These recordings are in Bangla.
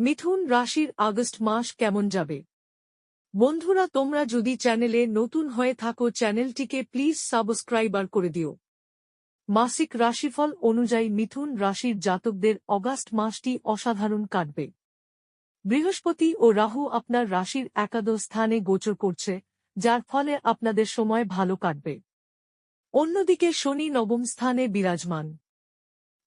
মিথুন রাশির আগস্ট মাস কেমন যাবে? বন্ধুরা, তোমরা যদি চ্যানেলে নতুন হয়ে থাকো, চ্যানেলটিকে প্লিজ সাবস্ক্রাইবার করে দিও। মাসিক রাশিফল অনুযায়ী মিথুন রাশির জাতকদের অগাস্ট মাসটি অসাধারণ কাটবে। বৃহস্পতি ও রাহু আপনার রাশির একাদশ স্থানে গোচর করছে, যার ফলে আপনাদের সময় ভালো কাটবে। অন্যদিকে শনি নবম স্থানে বিরাজমান।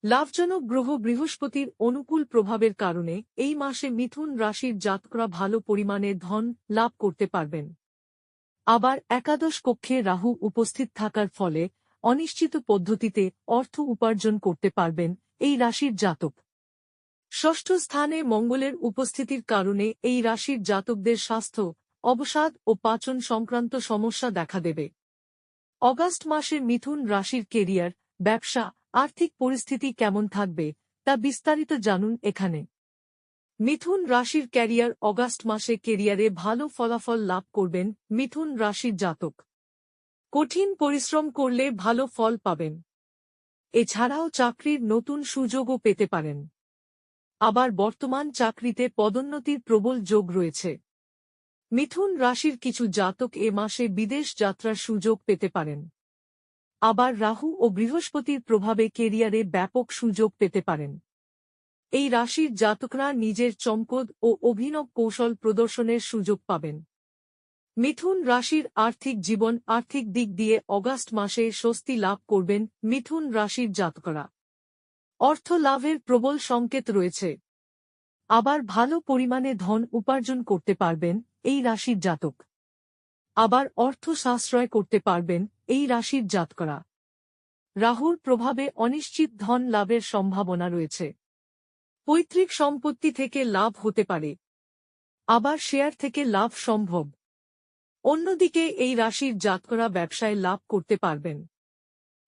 লাভজনক গ্রহ বৃহস্পতির অনুকূল প্রভাবের কারণে এই মাসে মিথুন রাশির জাতকরা ভালো পরিমাণে ধন লাভ করতে পারবেন। আবার একাদশ কক্ষে রাহু উপস্থিত থাকার ফলে অনিশ্চিত পদ্ধতিতে অর্থ উপার্জন করতে পারবেন এই রাশির জাতক। ষষ্ঠ স্থানে মঙ্গলের উপস্থিতির কারণে এই রাশির জাতকদের স্বাস্থ্য, অবসাদ ও পাচন সংক্রান্ত সমস্যা দেখা দেবে। অগাস্ট মাসে মিথুন রাশির কেরিয়ার, ব্যবসা আর্থিক পরিস্থিতি কেমন থাকবে, তা বিস্তারিত জানুন এখানে। মিথুন রাশির ক্যারিয়ার অগাস্ট মাসে কেরিয়ারে ভালো ফলাফল লাভ করবেন মিথুন রাশির জাতক। কঠিন পরিশ্রম করলে ভালো ফল পাবেন। এছাড়াও চাকরির নতুন সুযোগও পেতে পারেন। আবার বর্তমান চাকরিতে পদোন্নতির প্রবল যোগ রয়েছে। মিথুন রাশির কিছু জাতক এ মাসে বিদেশ যাত্রার সুযোগ পেতে পারেন। আবার রাহু ও বৃহস্পতির প্রভাবে কেরিয়ারে ব্যাপক সুযোগ পেতে পারেন। এই রাশির জাতকরা নিজের চমকদ ও অভিনব কৌশল প্রদর্শনের সুযোগ পাবেন। মিথুন রাশির আর্থিক জীবন আর্থিক দিক দিয়ে অগাস্ট মাসে স্বস্তি লাভ করবেন মিথুন রাশির জাতকরা। অর্থ লাভের প্রবল সংকেত রয়েছে। আবার ভালো পরিমাণে ধন উপার্জন করতে পারবেন এই রাশির জাতক। আবার অর্থ সাশ্রয় করতে পারবেন এই রাশির জাতকরা। রাহুর প্রভাবে অনিশ্চিত ধন লাভের সম্ভাবনা রয়েছে। পৈতৃক সম্পত্তি থেকে লাভ হতে পারে। আবার শেয়ার থেকে লাভ সম্ভব। অন্যদিকে এই রাশির জাতকরা ব্যবসায় লাভ করতে পারবেন।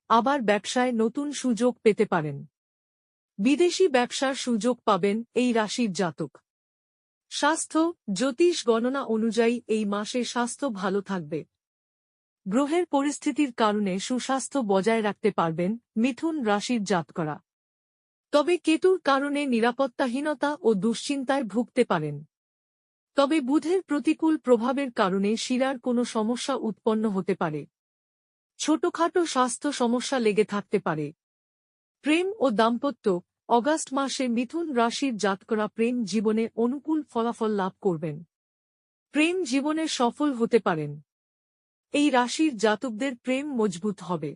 আবার ব্যবসায় নতুন সুযোগ পেতে পারেন। বিদেশি ব্যবসার সুযোগ পাবেন এই রাশির জাতক। স্বাস্থ্য, জ্যোতিষ গণনা অনুযায়ী এই মাসে স্বাস্থ্য ভালো থাকবে। গ্রহের পরিস্থিতির কারণে সুস্বাস্থ্য বজায় রাখতে পারবেন মিথুন রাশির জাতকরা। তবে কেতুর কারণে নিরাপত্তাহীনতা ও দুশ্চিন্তায় ভুগতে পারেন। তবে বুধের প্রতিকূল প্রভাবের কারণে শিরার কোনো সমস্যা উৎপন্ন হতে পারে। ছোটখাটো স্বাস্থ্য সমস্যা লেগে থাকতে পারে। প্রেম ও দাম্পত্য অগাস্ট মাসে মিথুন রাশির জাতকরা প্রেম জীবনে অনুকূল ফলাফল লাভ করবেন। প্রেম জীবনে সফল হতে পারেন। এই রাশির জাতকদের প্রেম মজবুত হবে।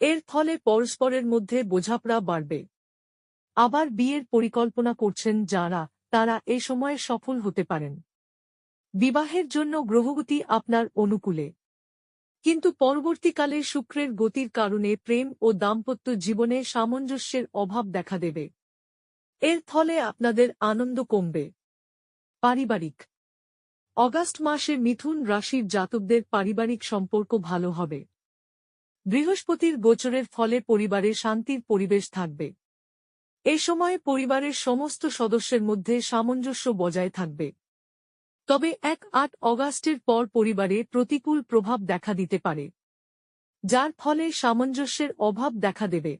এর ফলে পরস্পরের মধ্যে বোঝাপড়া বাড়বে। আবার বিয়ের পরিকল্পনা করছেন যারা, তারা এ সময়ে সফল হতে পারেন। বিবাহের জন্য গ্রহগতি আপনার অনুকূলে। কিন্তু পরবর্তীকালে শুক্রের গতির কারণে প্রেম ও দাম্পত্য জীবনে সামঞ্জস্যের অভাব দেখা দেবে। এর ফলে আপনাদের আনন্দ কমবে। পারিবারিক। অগাস্ট মাসে মিথুন রাশির জাতকদের পারিবারিক সম্পর্ক ভালো হবে। বৃহস্পতির গোচরের ফলে পরিবারে শান্তির পরিবেশ থাকবে। এ সময়ে পরিবারের সমস্ত সদস্যের মধ্যে সামঞ্জস্য বজায় থাকবে। তবে এক আট অগাস্টের পর পরিবারে প্রতিকূল প্রভাব দেখা দিতে পারে, যার ফলে সামঞ্জস্যের অভাব দেখা দেবে।